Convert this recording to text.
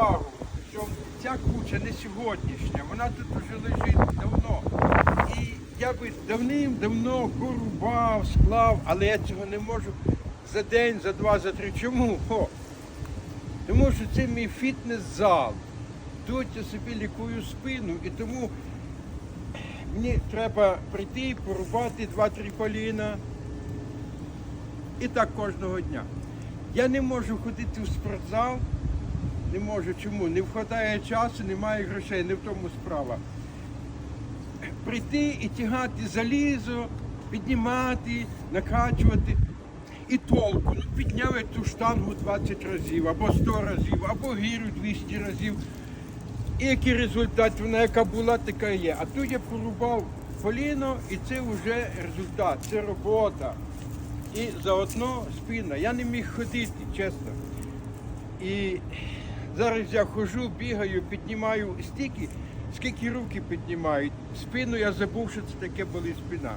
увагу, що ця куча не сьогоднішня, вона тут вже лежить давно. І я би давним-давно порубав, склав, але я цього не можу за день, за два, за три. Чому? О, тому що це мій фітнес-зал. Тут я собі лікую спину і тому мені треба прийти, порубати два-три коліна. І так кожного дня. Я не можу ходити в спортзал. Не можу. Чому? Не вистачає часу, немає грошей, не в тому справа. Прийти і тягати залізо, піднімати, накачувати. І толку. Ну, підняв я ту штангу 20 разів, або 100 разів, або гірю 200 разів. І який результат, вона яка була, така є. А тут я порубав коліно, і це вже результат, це робота. І заодно спина. Я не міг ходити, чесно. І зараз я хожу, бігаю, піднімаю стільки, скільки руки піднімають. Спину я забув, що це таке були спина.